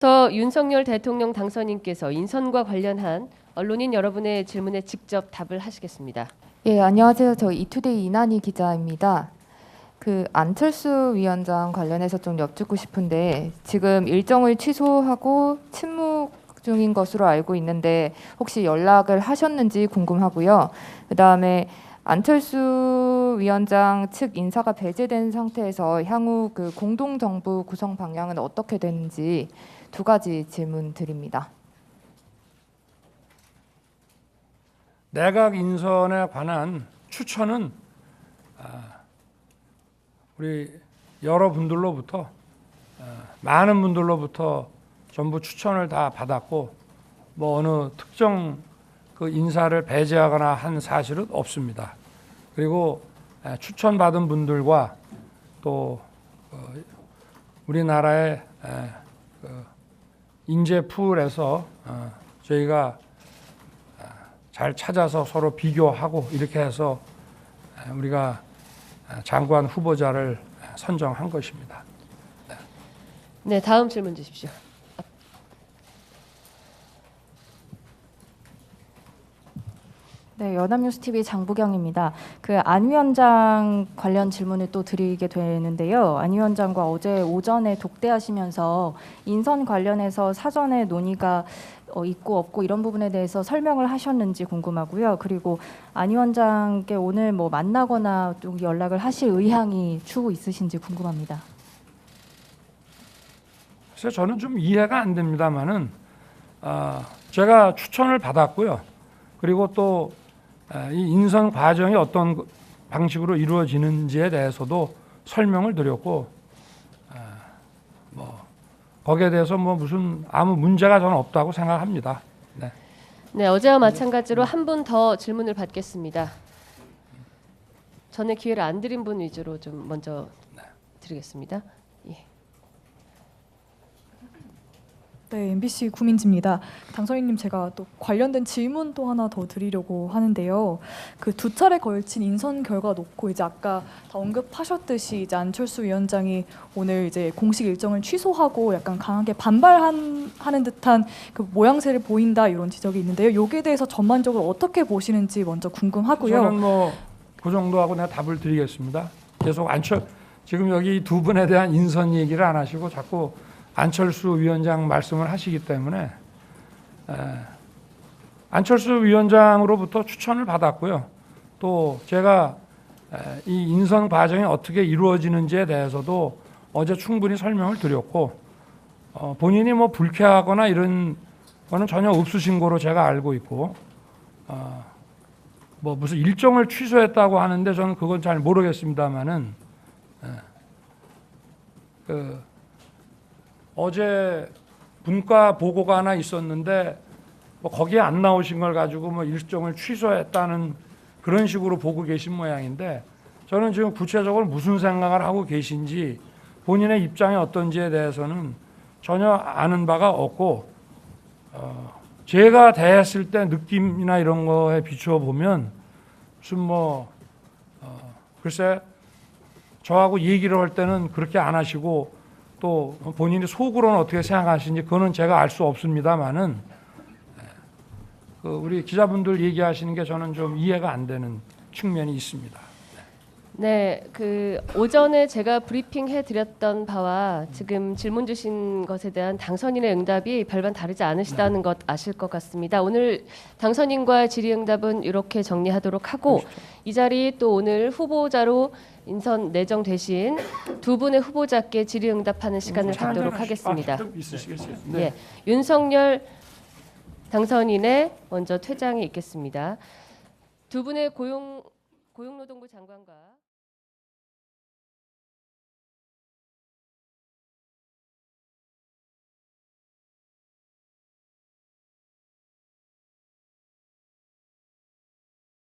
더 윤석열 대통령 당선인께서 인선과 관련한 언론인 여러분의 질문에 직접 답을 하시겠습니다. 예, 안녕하세요. 저 이투데이 이난희 기자입니다. 그 안철수 위원장 관련해서 좀 여쭙고 싶은데 지금 일정을 취소하고 침묵 중인 것으로 알고 있는데 혹시 연락을 하셨는지 궁금하고요. 그다음에 안철수 위원장 측 인사가 배제된 상태에서 향후 그 공동 정부 구성 방향은 어떻게 되는지 두 가지 질문 드립니다. 내각 인선에 관한 추천은 아, 우리 여러분들로부터 아, 많은 분들로부터 전부 추천을 다 받았고 뭐 어느 특정 그 인사를 배제하거나 한 사실은 없습니다. 그리고 아, 추천받은 분들과 또 어, 우리나라의 에, 그 인재 풀에서 어, 저희가 잘 찾아서 서로 비교하고 이렇게 해서 우리가 장관 후보자를 선정한 것입니다. 네, 다음 질문 주십시오. 네, 연합뉴스 TV 장부경입니다. 그 안 위원장 관련 질문을 또 드리게 되는데요. 안 위원장과 어제 오전에 독대하시면서 인선 관련해서 사전에 논의가 어, 있고 없고 이런 부분에 대해서 설명을 하셨는지 궁금하고요. 그리고 안 위원장께 오늘 뭐 만나거나 좀 연락을 하실 의향이 추후 있으신지 궁금합니다. 그래서 저는 좀 이해가 안 됩니다만은 아, 제가 추천을 받았고요. 그리고 또 이 인선 과정이 어떤 방식으로 이루어지는지에 대해서도 설명을 드렸고 아, 뭐 거기에 대해서 뭐 무슨 아무 문제가 저는 없다고 생각합니다. 네. 네, 어제와 마찬가지로 한 분 더 질문을 받겠습니다. 전에 기회를 안 드린 분 위주로 좀 먼저 드리겠습니다. 예. 네, MBC 구민지입니다. 당선인님 제가 또 관련된 질문 또 하나 더 드리려고 하는데요. 그 두 차례 걸친 인선 결과 놓고 이제 아까 다 언급하셨듯이 이제 안철수 위원장이 오늘 이제 공식 일정을 취소하고 약간 강하게 반발한 하는 듯한 그 모양새를 보인다 이런 지적이 있는데요. 여기에 대해서 전반적으로 어떻게 보시는지 먼저 궁금하고요. 저는 뭐그 정도 하고 내가 답을 드리겠습니다. 계속 안철 지금 여기 두 분에 대한 인선 얘기를 안 하시고 자꾸 안철수 위원장 말씀을 하시기 때문에 에, 안철수 위원장으로부터 추천을 받았고요. 또 제가 에, 이 인선 과정이 어떻게 이루어지는지에 대해서도 어제 충분히 설명을 드렸고 어, 본인이 뭐 불쾌하거나 이런 거는 전혀 없으신 거로 제가 알고 있고 어, 뭐 무슨 일정을 취소했다고 하는데 저는 그건 잘 모르겠습니다만은 그 어제 분과 보고가 하나 있었는데 뭐 거기에 안 나오신 걸 가지고 뭐 일정을 취소했다는 그런 식으로 보고 계신 모양인데 저는 지금 구체적으로 무슨 생각을 하고 계신지 본인의 입장이 어떤지에 대해서는 전혀 아는 바가 없고 어, 제가 대했을 때 느낌이나 이런 거에 비추어 보면 무슨 뭐 어, 글쎄 저하고 얘기를 할 때는 그렇게 안 하시고 또 본인이 속으로는 어떻게 생각하시는지 그거는 제가 알 수 없습니다만은 그 우리 기자분들 얘기하시는 게 저는 좀 이해가 안 되는 측면이 있습니다. 네, 그 오전에 제가 브리핑 해 드렸던 바와 지금 질문 주신 것에 대한 당선인의 응답이 별반 다르지 않으시다는 것 아실 것 같습니다. 오늘 당선인과 질의응답은 이렇게 정리하도록 하고 이 자리 또 오늘 후보자로 인선 내정되신 두 분의 후보자께 질의응답하는 시간을 차 갖도록 하겠습니다. 아, 좀 있으시겠어요? 네. 예, 윤석열 당선인의 먼저 퇴장이 있겠습니다. 두 분의 고용 고용노동부 장관과